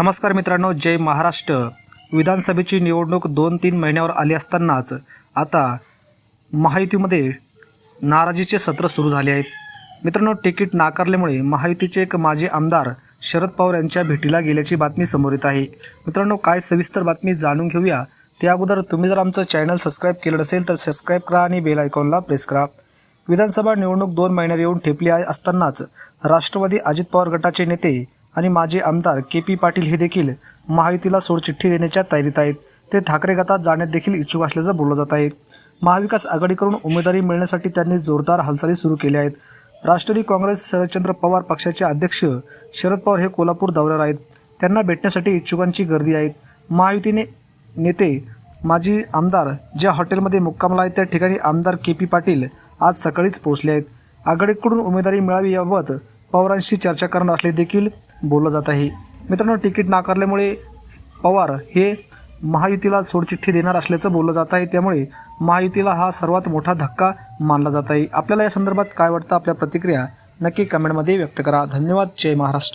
नमस्कार मित्रांनो जय महाराष्ट्र. विधानसभेची निवडणूक दोन तीन महिन्यावर आली असतानाच आता महायुतीमध्ये नाराजीचे सत्र सुरू झाले आहेत. मित्रांनो तिकीट नाकारल्यामुळे महायुतीचे एक माजी आमदार शरद पवार यांच्या भेटीला गेल्याची बातमी समोर येत आहे. मित्रांनो काय सविस्तर बातमी जाणून घेऊया. त्या अगोदर तुम्ही जर आमचं चॅनल सबस्क्राईब केलं नसेल तर सबस्क्राईब करा आणि बेल आयकॉनला प्रेस करा. विधानसभा निवडणूक दोन महिन्यावर येऊन ठेपली आहे असतानाच राष्ट्रवादी अजित पवार गटाचे नेते आणि माजी आमदार के पी पाटील हे देखील महायुतीला सोडचिठ्ठी देण्याच्या तयारीत आहेत. ते ठाकरे गटात जाण्यात देखील इच्छुक असल्याचं बोललं जात आहे. महाविकास आघाडीकडून उमेदवारी मिळण्यासाठी त्यांनी जोरदार हालचाली सुरू केल्या आहेत. राष्ट्रवादी काँग्रेस शरदचंद्र पवार पक्षाचे अध्यक्ष शरद पवार हे कोल्हापूर दौऱ्यावर आहेत. त्यांना भेटण्यासाठी इच्छुकांची गर्दी आहे. महायुतीने नेते माजी आमदार ज्या हॉटेलमध्ये मुक्कामला आहेत त्या ठिकाणी आमदार के पी पाटील आज सकाळीच पोहोचले आहेत. आघाडीकडून उमेदवारी मिळावी याबाबत पवारांशी चर्चा करणार असले देखील बोललं जात आहे मित्रांनो तिकीट नाकारल्यामुळे पवार हे महायुतीला सोडचिठ्ठी देणार असल्याचं बोललं जात आहे त्यामुळे महायुतीला हा सर्वात मोठा धक्का मानला जात आहे आपल्याला या संदर्भात काय वाटतं? आपल्या प्रतिक्रिया नक्की कमेंटमध्ये व्यक्त करा. धन्यवाद. जय महाराष्ट्र.